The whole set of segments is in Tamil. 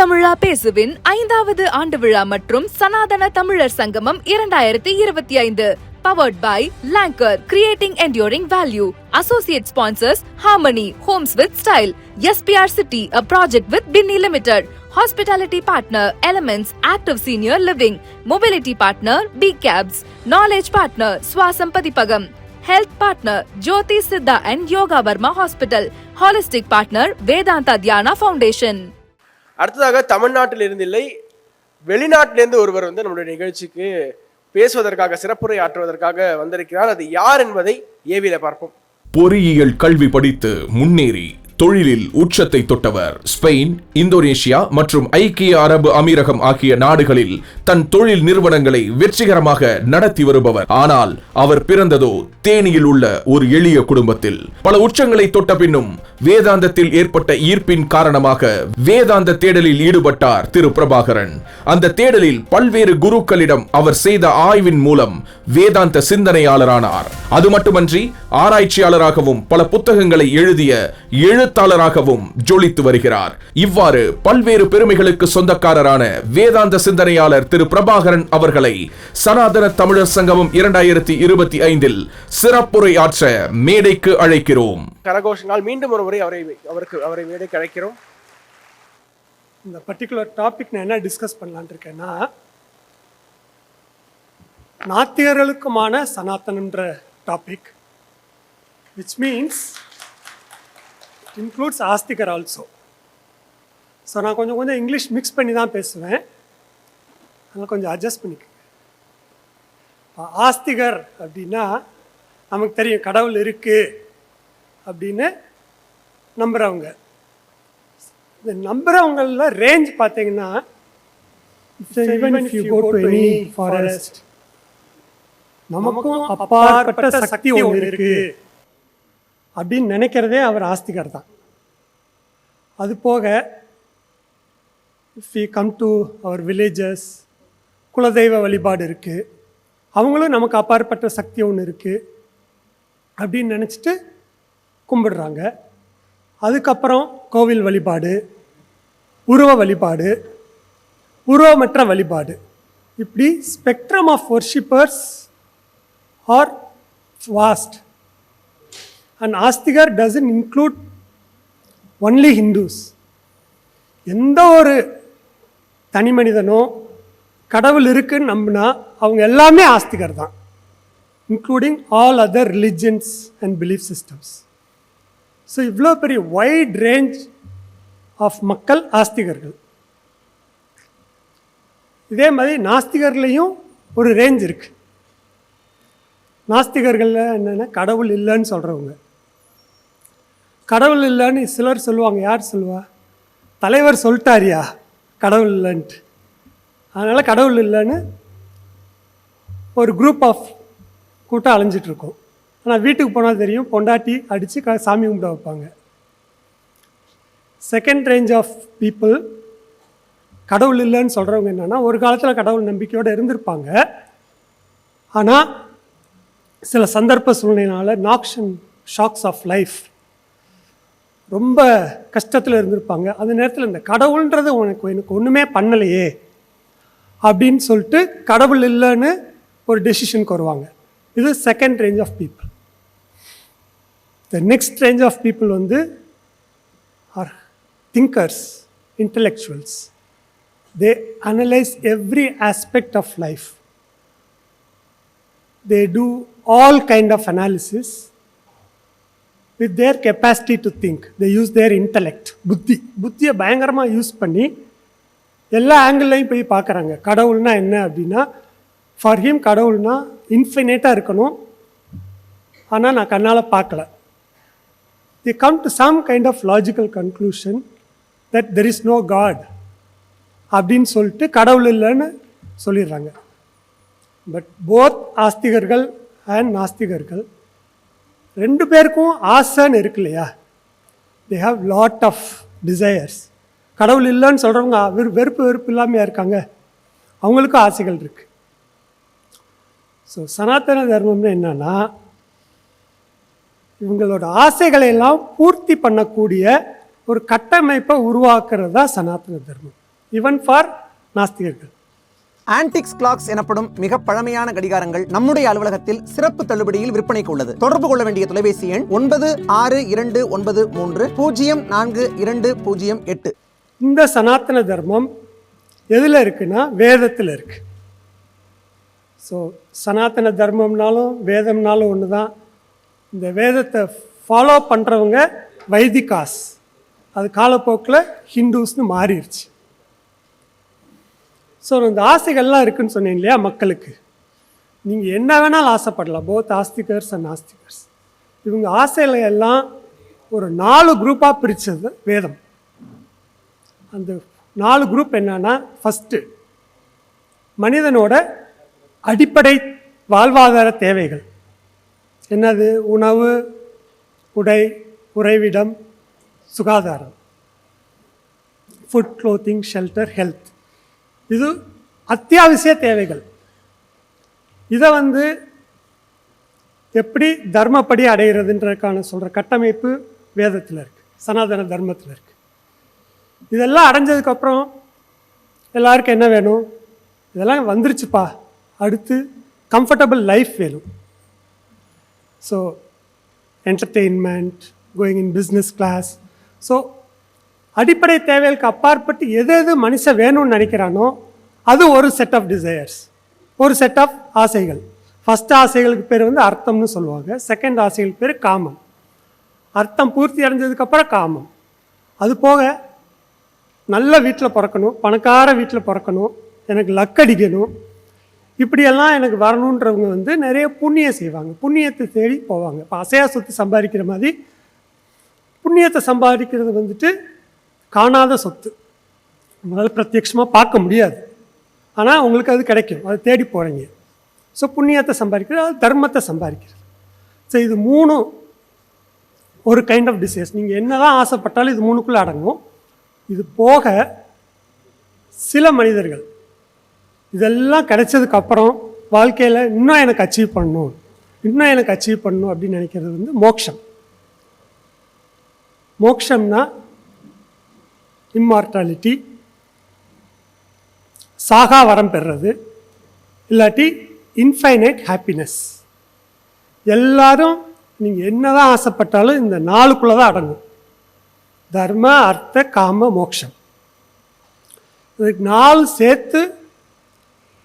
தமிழா பேசுவின் ஐந்தாவது ஆண்டு விழா மற்றும் சனாதன தமிழர் சங்கமம் இரண்டாயிரத்தி இருபத்தி ஐந்து. Powered by Langer creating enduring value associate sponsors harmony homes with style SPR city a project with Binny limited hospitality partner elements active senior living mobility partner B caps knowledge partner Swasam Pathippagam health partner Jothi Siddha and yoga Varma hospital holistic partner Vedanta Dhyana foundation அடுத்ததாக தமிழ்நாட்டில் இருந்து இல்லை வெளிநாட்டிலேருந்து ஒருவர் வந்து நம்மளுடைய நிகழ்ச்சிக்கு பேசுவதற்காக சிறப்புரை ஆற்றுவதற்காக வந்திருக்கிறார். அது யார் என்பதை ஏவியில் பார்ப்போம். பொறியியல் கல்வி படித்து முன்னேறி தொழிலில் உச்சத்தை தொட்டவர். ஸ்பெயின் இந்தோனேஷியா மற்றும் ஐக்கிய அரபு அமீரகம் ஆகிய நாடுகளில் தன் தொழில் நிறுவனங்களை வெற்றிகரமாக நடத்தி வருபவர். ஆனால் அவர் பிறந்ததோ தேனியில் உள்ள ஒரு எளிய குடும்பத்தில். பல உச்சங்களை தொட்ட பின்னும் வேதாந்தத்தில் ஏற்பட்ட ஈர்ப்பின் காரணமாக வேதாந்த தேடலில் ஈடுபட்டார் திரு பிரபாகரன். அந்த தேடலில் பல்வேறு குருக்களிடம் அவர் செய்த ஆய்வின் மூலம் வேதாந்த சிந்தனையாளரானார். அது மட்டுமன்றி ஆராய்ச்சியாளராகவும் பல புத்தகங்களை எழுதிய எழுத்தாளராகவும் ஜொலித்து வருகிறார். இவ்வாறு பல்வேறு பெருமைகளுக்கு சொந்தக்காரரான வேதாந்த சிந்தனையாளர் திரு பிரபாகரன் அவர்களை சனாதன தமிழர் சங்கமம் இரண்டாயிரத்தி இருபத்தி ஐந்தில் சிறப்புரை ஆற்ற மேடைக்கு அழைக்கிறோம். கரகோஷனால் மீண்டும் ஒரு முறை அவரை அவருக்கு அவரை மேடைக்கு அழைக்கிறோம். இந்த பர்டிகுலர் டாபிக் நான் என்ன டிஸ்கஸ் பண்ணலான்னு இருக்கேன்னா நாத்திகர்களுக்குமான சனாத்தனன்ற டாபிக் விச் மீன்ஸ் இன்க்ளூட்ஸ் ஆஸ்திகர் ஆல்சோ ஸோ நான் கொஞ்சம் கொஞ்சம் இங்கிலீஷ் மிக்ஸ் பண்ணி தான் பேசுவேன். அதனால் கொஞ்சம் அட்ஜஸ்ட் பண்ணிக்க. ஆஸ்திகர் அப்படின்னா நமக்கு தெரியும் கடவுள் இருக்குது அப்படின்னு நம்புகிறவங்க இந்த நம்புறவங்கள ரேஞ்ச் பார்த்தீங்கன்னா forest, நமக்கும் அப்பாற்பட்ட சக்தி ஒன்று இருக்கு. அப்படின்னு நினைக்கிறதே அவர் ஆஸ்திகர் தான். அது போக if you come to our villages குலதெய்வ வழிபாடு இருக்குது அவங்களும் நமக்கு அப்பாற்பட்ட சக்தி ஒன்று இருக்குது அப்படின்னு நினச்சிட்டு கும்பிடுறாங்க. அதுக்கப்புறம் கோவில் வழிபாடு உருவ வழிபாடு உருவமற்ற வழிபாடு. இப்படி spectrum of worshippers are vast and ஆஸ்திகர் doesn't include only Hindus எந்த ஒரு தனி மனிதனோ கடவுள் இருக்குன்னு நம்பினா அவங்க எல்லாமே ஆஸ்திகர் தான் including all other religions and belief systems so இவ்வளோ பெரிய வைட் ரேஞ்ச் ஆஃப் மக்கள் ஆஸ்திகர்கள். இதே மாதிரி நாஸ்திகர்லேயும் ஒரு ரேஞ்ச் இருக்குது நாஸ்திகர்களில் என்னென்னா கடவுள் இல்லைன்னு சொல்கிறவங்க கடவுள் இல்லைன்னு சிலர் சொல்லுவாங்க. யார் சொல்லுவா? தலைவர் சொல்லிட்டாரியா? கடவுள் இல்லைன்ட்டு. அதனால் கடவுள் இல்லைன்னு ஒரு குரூப் ஆஃப் கூட்டம் அலைஞ்சிட்ருக்கோம். ஆனால் வீட்டுக்கு போனால் தெரியும். பொண்டாட்டி அடித்து க சாமி கும்பிட வைப்பாங்க. செகண்ட் ரேஞ்ச் ஆஃப் பீப்புள் கடவுள் இல்லைன்னு சொல்கிறவங்க என்னென்னா ஒரு காலத்தில் கடவுள் நம்பிக்கையோடு இருந்திருப்பாங்க. ஆனால் சில சந்தர்ப்ப சூழ்நிலையினால் நாக்ஷன் ஷாக்ஸ் ஆஃப் லைஃப் ரொம்ப கஷ்டத்தில் இருந்திருப்பாங்க. அந்த நேரத்தில் இந்த கடவுள்ன்றது உனக்கு எனக்கு ஒன்றுமே பண்ணலையே அப்படின்னு சொல்லிட்டு கடவுள் இல்லைன்னு ஒரு டெசிஷனுக்கு வருவாங்க. இது second range of people the next range of people வந்து are thinkers intellectuals they analyse every aspect of life they do all kind of analysis with their capacity to think they use their intellect புத்தி. புத்தியை பயங்கரமாக யூஸ் பண்ணி எல்லா ஆங்கிள்லையும் போய் பார்க்குறாங்க. கடவுள்னா என்ன அப்படின்னா ஃபார் ஹிம் கடவுள்னா இன்ஃபினேட்டாக இருக்கணும். ஆனால் நான் கண்ணால் பார்க்கல. They come to some kind of logical conclusion that there is no God அப்படின்னு சொல்லிட்டு கடவுள் இல்லைன்னு சொல்லிடுறாங்க. பட் போத் ஆஸ்திகர்கள் அண்ட் நாஸ்திகர்கள் ரெண்டு பேருக்கும் ஆசைன்னு இருக்கு இல்லையா? They have lot of desires கடவுள் இல்லைன்னு சொல்கிறவங்க வெறு வெறுப்பு வெறுப்பு இல்லாமையாக இருக்காங்க. அவங்களுக்கும் ஆசைகள் இருக்குது ஸோ சனாதன தர்மம்னு என்னன்னா இவங்களோட ஆசைகளை எல்லாம் பூர்த்தி பண்ணக்கூடிய ஒரு கட்டமைப்பை உருவாக்குறது தான் சனாதன தர்மம். ஈவன் ஃபார் நாஸ்திகர்கள். ஆன்டிக்ஸ் கிளாக்ஸ் எனப்படும் மிக பழமையான கடிகாரங்கள் நம்முடைய அலுவலகத்தில் சிறப்பு தள்ளுபடியில் விற்பனைக்கு உள்ளது. தொடர்பு கொள்ள வேண்டிய தொலைபேசி எண் ஒன்பது ஆறு இரண்டு ஒன்பது மூன்று பூஜ்ஜியம் நான்கு இரண்டு பூஜ்ஜியம் எட்டு. இந்த சனாதன தர்மம் எதில் இருக்குன்னா வேதத்தில் இருக்கு. ஸோ சனாதன தர்மம்னாலும் வேதம்னாலும் ஒன்று தான் இந்த வேதத்தை ஃபாலோ பண்ணுறவங்க வைதிகாஸ். அது காலப்போக்கில் ஹிந்துஸ்னு மாறிடுச்சு ஸோ இந்த ஆசைகள்லாம் இருக்குதுன்னு சொன்னேன் இல்லையா மக்களுக்கு. நீங்கள் என்ன வேணாலும் ஆசைப்படலாம். போத் ஆஸ்திகர்ஸ் அண்ட் ஆஸ்திகர்ஸ். இவங்க ஆசைகளை எல்லாம் ஒரு நாலு குரூப்பாக பிரித்தது வேதம். அந்த நாலு குரூப் என்னன்னா ஃபஸ்ட்டு மனிதனோட அடிப்படை வாழ்வாதார தேவைகள். என்னது? உணவு உடை உறைவிடம் சுகாதாரம். ஃபுட் க்ளோத்திங் ஷெல்டர் ஹெல்த் இது அத்தியாவசிய தேவைகள். இதை வந்து எப்படி தர்மப்படி அடைகிறதுன்றதுக்கான சொல்கிற கட்டமைப்பு வேதத்தில் இருக்குது சனாதன தர்மத்தில் இருக்குது இதெல்லாம் அடைஞ்சதுக்கப்புறம் எல்லாருக்கும் என்ன வேணும்? இதெல்லாம் வந்துருச்சுப்பா. அடுத்து கம்ஃபர்டபுள் லைஃப் வேணும். So entertainment going in business class so அடிப்படை தேவைகளுக்கு அப்பாற்பட்டு எது எது மனுஷன் வேணும்னு நினைக்கிறானோ அது ஒரு செட் ஆஃப் டிசையர்ஸ் ஒரு செட் ஆஃப் ஆசைகள். ஃபஸ்ட் ஆசைகளுக்கு பேர் வந்து அர்த்தம்னு சொல்லுவாங்க. செகண்ட் ஆசைகளுக்கு பேர் காமம். அர்த்தம் பூர்த்தி அடைஞ்சதுக்கப்புறம் காமம். அது போக நல்ல வீட்டில் பிறக்கணும் பணக்கார வீட்டில் பிறக்கணும் எனக்கு லக் அடிக்கணும். இப்படியெல்லாம் எனக்கு வரணுன்றவங்க வந்து நிறைய புண்ணியம் செய்வாங்க. புண்ணியத்தை தேடி போவாங்க. இப்போ அசையா சொத்து சம்பாதிக்கிற மாதிரி புண்ணியத்தை சம்பாதிக்கிறது வந்துட்டு காணாத சொத்து. உங்களால் பிரத்யட்சமாக பார்க்க முடியாது. ஆனால் உங்களுக்கு அது கிடைக்கும். அதை தேடி போகிறீங்க ஸோ புண்ணியத்தை சம்பாதிக்கிறது அது தர்மத்தை சம்பாதிக்கிறது. ஸோ இது மூணும் ஒரு கைண்ட் ஆஃப் டிசைஸ் நீங்கள் என்ன தான் ஆசைப்பட்டாலும் இது மூணுக்குள்ளே அடங்கும். இது போக சில மனிதர்கள் இதெல்லாம் கிடைச்சதுக்கு அப்புறம் வாழ்க்கையில் இன்னும் எனக்கு அச்சீவ் பண்ணணும். இன்னும் எனக்கு அச்சீவ் பண்ணணும் அப்படின்னு நினைக்கிறது வந்து மோக்ஷம். மோக்ஷம்னா இம்மார்டாலிட்டி சாகா வரம் பெறுறது இல்லாட்டி இன்ஃபைனைட் ஹாப்பினஸ் எல்லாரும் நீங்கள் என்ன தான் ஆசைப்பட்டாலும் இந்த நாளுக்குள்ளே தான் அடங்கும் தர்ம அர்த்த காம மோக்ஷம் இதுக்கு நாலு சேர்த்து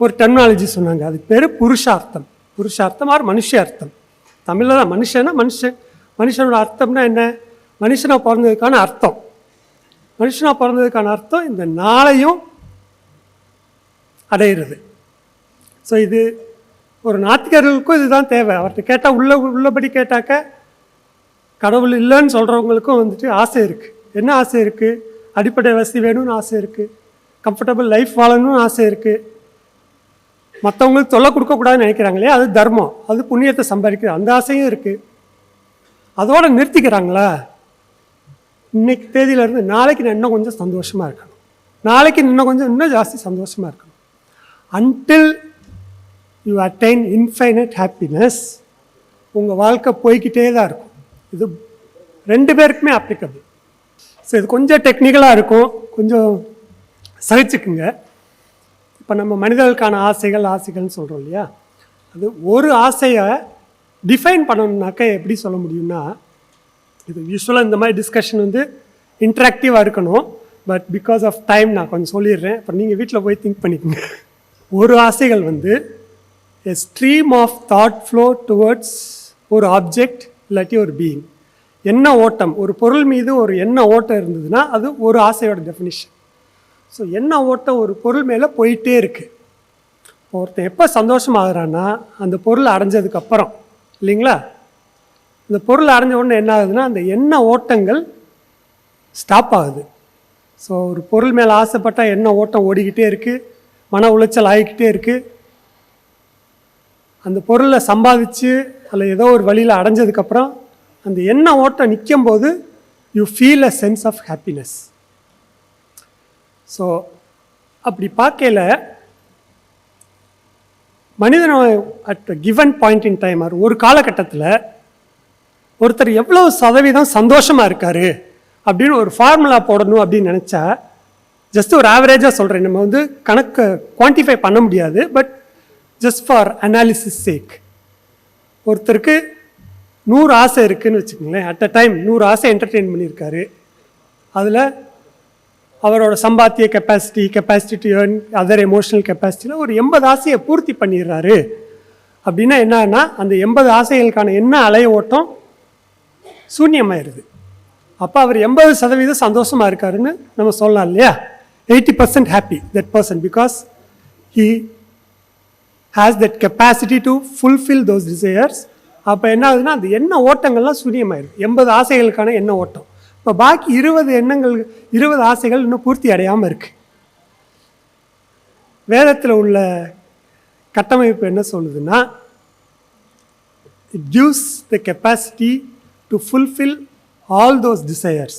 ஒரு டெர்மினாலஜி சொன்னாங்க அதுக்கு பேர் புருஷார்த்தம் புருஷார்த்தம் ஆர் மனுஷ அர்த்தம் தமிழில் தான் மனுஷன்னா மனுஷன் மனுஷனோட அர்த்தம்னா என்ன மனுஷனாக பிறந்ததுக்கான அர்த்தம் மனுஷனாக பிறந்ததுக்கான அர்த்தம் இந்த நாளையும் அடையிறது. ஸோ இது ஒரு நாத்திகர்களுக்கும் இதுதான் தேவை. அவர்கிட்ட கேட்டால் உள்ள உள்ளபடி கேட்டாக்க கடவுள் இல்லைன்னு சொல்கிறவங்களுக்கும் வந்துட்டு ஆசை இருக்குது என்ன ஆசை இருக்குது அடிப்படை வசதி வேணும்னு ஆசை இருக்குது கம்ஃபர்டபுள் லைஃப் வாழணும்னு ஆசை இருக்குது மற்றவங்களுக்கு தொல்லை கொடுக்கக்கூடாதுன்னு நினைக்கிறாங்களே அது தர்மம். அது புண்ணியத்தை சம்பாதிக்கிறது அந்த ஆசையும் இருக்குது அதோடு நிறுத்திக்கிறாங்களா? இன்னைக்கு தேதியிலேருந்து நாளைக்கு நான் இன்னும் கொஞ்சம் சந்தோஷமாக இருக்கணும். நாளைக்கு இன்னும் கொஞ்சம் இன்னும் ஜாஸ்தி சந்தோஷமாக இருக்கணும். Until you attain infinite happiness உங்கள் வாழ்க்கை போய்கிட்டே தான் இருக்கும். இது ரெண்டு பேருக்குமே அப்ளிகபிள் ஸோ இது கொஞ்சம் டெக்னிக்கலாக இருக்கும். கொஞ்சம் சகிச்சுக்குங்க. இப்போ நம்ம மனிதர்களுக்கான ஆசைகள் ஆசைகள்னு சொல்கிறோம் இல்லையா? அது ஒரு ஆசையை டிஃபைன் பண்ணணுன்னாக்க எப்படி சொல்ல முடியும்னா இது யூஸ்வலாக இந்த மாதிரி டிஸ்கஷன் வந்து இன்ட்ராக்டிவாக இருக்கணும். பட் பிகாஸ் ஆஃப் டைம் நான் கொஞ்சம் சொல்லிடுறேன். அப்புறம் நீங்கள் வீட்டில் போய் திங்க் பண்ணிக்கோங்க. ஒரு ஆசைகள் வந்து a stream of thought flow towards ஒரு ஆப்ஜெக்ட் இல்லாட்டி ஒரு பீயிங் என்ன ஓட்டம்? ஒரு பொருள் மீது ஒரு என்ன ஓட்டம் இருந்ததுன்னா அது ஒரு ஆசையோட டெஃபினிஷன் ஸோ என்ன ஓட்டம்? ஒரு பொருள் மேலே போயிட்டே இருக்குது ஒருத்தன் எப்போ சந்தோஷமாகறான்னா அந்த பொருள் அடைஞ்சதுக்கப்புறம் இல்லைங்களா? இந்த பொருள் அடைஞ்ச உடனே என்ன ஆகுதுன்னா அந்த எண்ண ஓட்டங்கள் ஸ்டாப் ஆகுது. ஸோ ஒரு பொருள் மேலே ஆசைப்பட்டால் எண்ண ஓட்டம் ஓடிக்கிட்டே இருக்குது மன உளைச்சல் ஆகிக்கிட்டே இருக்குது அந்த பொருளை சம்பாதிச்சு அதில் ஏதோ ஒரு வழியில் அடைஞ்சதுக்கப்புறம் அந்த எண்ண ஓட்டம் நிற்கும் போது you feel a sense of happiness so அப்படி பார்க்கல மனிதன் at given point in time ஒரு காலகட்டத்தில் ஒருத்தர் எவ்வளவு சதவீதம் சந்தோஷமாக இருக்காரு அப்படின்னு ஒரு ஃபார்முலா போடணும் அப்படின்னு நினச்சா ஜஸ்ட் ஒரு ஆவரேஜாக சொல்கிறேன் நம்ம வந்து கணக்கை குவான்டிஃபை பண்ண முடியாது but just for analysis sake ஒருத்தருக்கு நூறு ஆசை இருக்குதுன்னு வச்சுக்கோங்களேன். அட் அ டைம் நூறு ஆசை என்டர்டெயின் பண்ணியிருக்காரு. அதில் அவரோட சம்பாத்திய capacity capacity to earn other emotional கெப்பாசிட்டியில் ஒரு எண்பது ஆசையை பூர்த்தி பண்ணிடுறாரு. அப்படின்னா என்னன்னா அந்த எண்பது ஆசைகளுக்கான என்ன அலைய ஓட்டம்? சூன்யமாயிருது. அப்போ அவர் எண்பது சதவீதம் சந்தோஷமாக இருக்காருன்னு நம்ம சொல்லலாம் இல்லையா? Eighty percent happy that person because he has that capacity to fulfil those desires அப்போ என்ன ஆகுதுன்னா அந்த எண்ண ஓட்டங்கள்லாம் சூன்யமாயிருது. எண்பது ஆசைகளுக்கான எண்ண ஓட்டம். இப்போ பாக்கி இருபது எண்ணங்கள் இருபது ஆசைகள் இன்னும் பூர்த்தி அடையாமல் இருக்குது வேதத்தில் உள்ள கட்டமைப்பு என்ன சொல்லுதுன்னா it the capacity to fulfil all those desires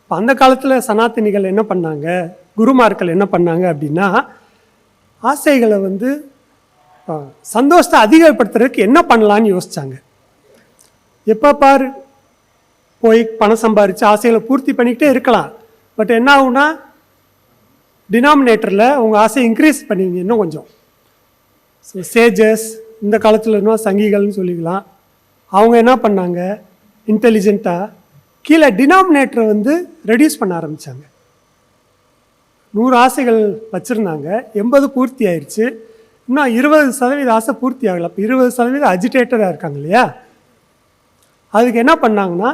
இப்போ அந்த காலத்தில் சனாத்தினிகள் என்ன பண்ணாங்க? குருமார்கள் என்ன பண்ணாங்க அப்படின்னா ஆசைகளை வந்து சந்தோஷத்தை அதிகப்படுத்துறதுக்கு என்ன பண்ணலான்னு யோசித்தாங்க எப்போ பார் போய் பணம் சம்பாரித்து ஆசைகளை பூர்த்தி பண்ணிக்கிட்டே இருக்கலாம். பட் என்ன ஆகுனா டினாமினேட்டரில் உங்கள் ஆசையை இன்க்ரீஸ் பண்ணுவீங்க இன்னும் கொஞ்சம். ஸோ சேஜஸ் இந்த காலத்தில் இன்னும் சங்கிகள்னு சொல்லிக்கலாம். அவங்க என்ன பண்ணாங்க? இன்டெலிஜென்ட்டாக கீழே டினாமினேட்டரை வந்து ரெடியூஸ் பண்ண ஆரம்பித்தாங்க நூறு ஆசைகள் வச்சுருந்தாங்க. எண்பது பூர்த்தி ஆயிடுச்சு இன்னும் இருபது சதவீத ஆசை பூர்த்தி ஆகலை. அப்போ இருபது சதவீதம் அஜிடேட்டடாக இருக்காங்க இல்லையா? அதுக்கு என்ன பண்ணாங்கன்னா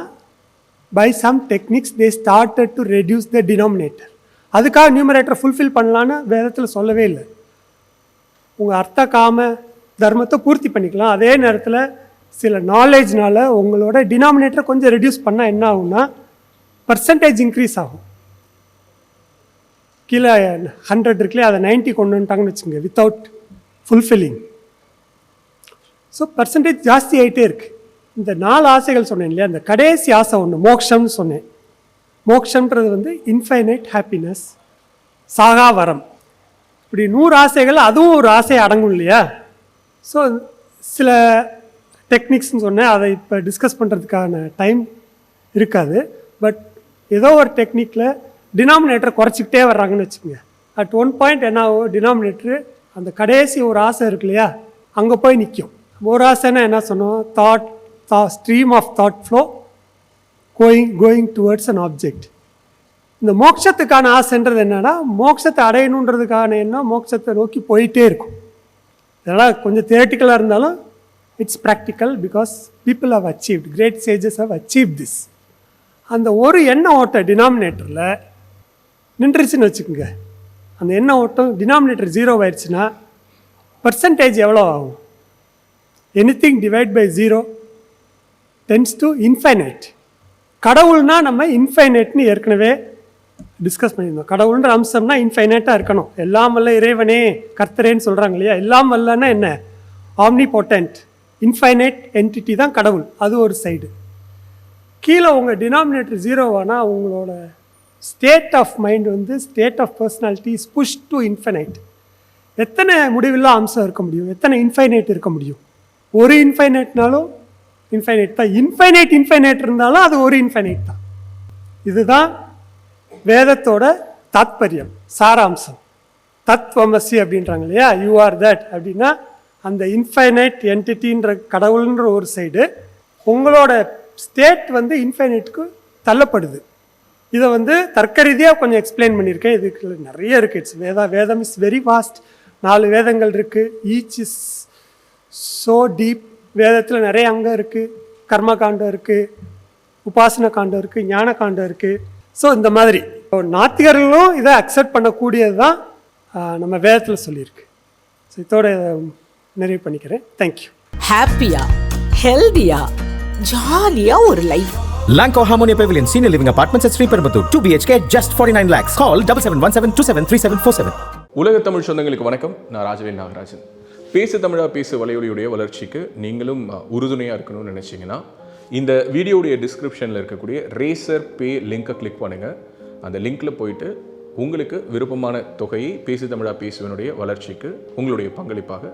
by some techniques they started to reduce the denominator அதுக்காக நியூமரேட்டரை ஃபுல்ஃபில் பண்ணலான்னு வேதத்தில் சொல்லவே இல்லை. உங்கள் அர்த்த காம தர்மத்தை பூர்த்தி பண்ணிக்கலாம். அதே நேரத்தில் சில நாலேஜ்னால உங்களோட டினாமினேட்டரை கொஞ்சம் ரெடியூஸ் பண்ணால் என்ன ஆகும்னா பர்சன்டேஜ் இன்க்ரீஸ் ஆகும். கீழே ஹண்ட்ரட் இருக்குல்லையே அதை 90 கொண்டு வந்துட்டாங்கன்னு வச்சுங்க வித்தவுட் ஃபுல்ஃபில்லிங் ஸோ பர்சன்டேஜ் ஜாஸ்தி ஆகிட்டே இருக்கு. இந்த நாலு ஆசைகள் சொன்னேன் இல்லையா அந்த கடைசி ஆசை ஒன்று மோக்ஷம்னு சொன்னேன். மோக்ஷன்றது வந்து இன்ஃபைனைட் ஹாப்பினஸ் சாகா வரம். இப்படி நூறு ஆசைகள் அதுவும் ஒரு ஆசை அடங்கும் இல்லையா? ஸோ சில டெக்னிக்ஸ்னு சொன்னேன். அதை இப்போ டிஸ்கஸ் பண்ணுறதுக்கான டைம் இருக்காது. பட் ஏதோ ஒரு டெக்னிக்கில் டினாமினேட்டரை குறைச்சிக்கிட்டே வர்றாங்கன்னு வச்சுக்கோங்க. அட் ஒன் பாயிண்ட் என்ன ஆகும்? டினாமினேட்டரு அந்த கடைசி ஒரு ஆசை இருக்கு இல்லையா? அங்கே போய் நிற்கும் ஒரு ஆசைன்னா என்ன சொன்னோம்? Thought the stream of thought flow going going towards an object இந்த மோட்சத்துக்கான ஆசைன்றது என்னென்னா மோட்சத்தை அடையணுன்றதுக்கான எண்ணம் மோட்சத்தை நோக்கி போயிட்டே இருக்கும். இதெல்லாம் கொஞ்சம் தேட்டிக்கலாக இருந்தாலும் it's practical because people have achieved great sages have achieve this அந்த ஒரு எண்ணெய் ஓட்ட டினாமினேட்டரில் நின்றுச்சுன்னு வச்சுக்கோங்க. அந்த எண்ணெய் ஓட்டம் டினாமினேட்டர் ஜீரோ ஆயிடுச்சுன்னா பர்சன்டேஜ் எவ்வளோ ஆகும்? Anything divide by zero tends to infinite கடவுள்னா நம்ம இன்ஃபைனைட்னு ஏற்கனவே டிஸ்கஸ் பண்ணியிருந்தோம். கடவுள்ன்ற அம்சம்னா இன்ஃபைனைட்டாக இருக்கணும். எல்லாம் வல்ல இறைவனே கர்த்தரேன்னு சொல்கிறாங்க இல்லையா? எல்லாம் வல்லன்னா என்ன? ஆம்னி பொட்டன்ட் இன்ஃபைனைட் என்டிட்டி தான் கடவுள். அது ஒரு சைடு கீழே உங்கள் டினாமினேட்டர் ஜீரோவானா உங்களோட ஸ்டேட் ஆஃப் மைண்ட் வந்து state of personality is push to infinite எத்தனை முடிவில்லா அம்சம் இருக்க முடியும்? எத்தனை இன்ஃபைனைட் இருக்க முடியும்? ஒரு இன்ஃபைனைட்னாலும் இன்ஃபைனைட் தான். இன்ஃபைனைட் இன்ஃபைனைட் இருந்தாலும் அது ஒரு இன்ஃபைனைட் தான். இதுதான் வேதத்தோட தாத்பரியம் சாராம்சம். தத்வமசி அப்படின்றாங்க இல்லையா? யூ ஆர் தட் அப்படின்னா அந்த இன்ஃபைனைட் என்டிட்டின்ற கடவுள்ன்ற ஒரு சைடு உங்களோட ஸ்டேட் வந்து இன்ஃபைனைட்க்கு தள்ளப்படுது. இதை வந்து தர்க்க ரீதியாக கொஞ்சம் எக்ஸ்பிளைன் பண்ணியிருக்கேன். இதுக்கு நிறைய இருக்குது இட்ஸ் வேதா வேதம் இஸ் வெரி வாஸ்ட் நாலு வேதங்கள் இருக்குது ஈச் இஸ் ஸோ டீப் வேதத்தில் நிறைய அங்கம் இருக்குது கர்ம காண்டம் இருக்குது உபாசன காண்டம் இருக்குது ஞான காண்டம் இருக்குது ஸோ இந்த மாதிரி. இப்போ நாத்திகர்களும் இதை அக்செப்ட் பண்ணக்கூடியது தான் நம்ம வேதத்தில் சொல்லியிருக்கு. ஸோ இதோட நிறைவு பண்ணிக்கிறேன். தேங்க்யூ ஹாப்பியா ஹெல்தியா ஜாலியா ஒரு life Lanco Harmonia Pavilion Senior Living Apartments at Sri Perambatoor 2 BHK just 49 lakhs. Call 7717273747. உலக தமிழ் சொந்தங்களுக்கு வணக்கம். நான் ராஜவேல் நாகராஜன். பேசு தமிழா பேசு வலையொலியுடைய வளர்ச்சிக்கு நீங்களும் அஹ், உறுதுணையா இருக்கணும்னு நினைச்சீங்கன்னா இந்த வீடியோடைய டிஸ்கிரிப்ஷனில் இருக்கக்கூடிய ரேசர் பே லிங்கை கிளிக் பண்ணுங்க. அந்த லிங்க்ல போயிட்டு உங்களுக்கு விருப்பமான தொகையை பேசு தமிழா பேசுவனுடைய வளர்ச்சிக்கு உங்களுடைய பங்களிப்பாக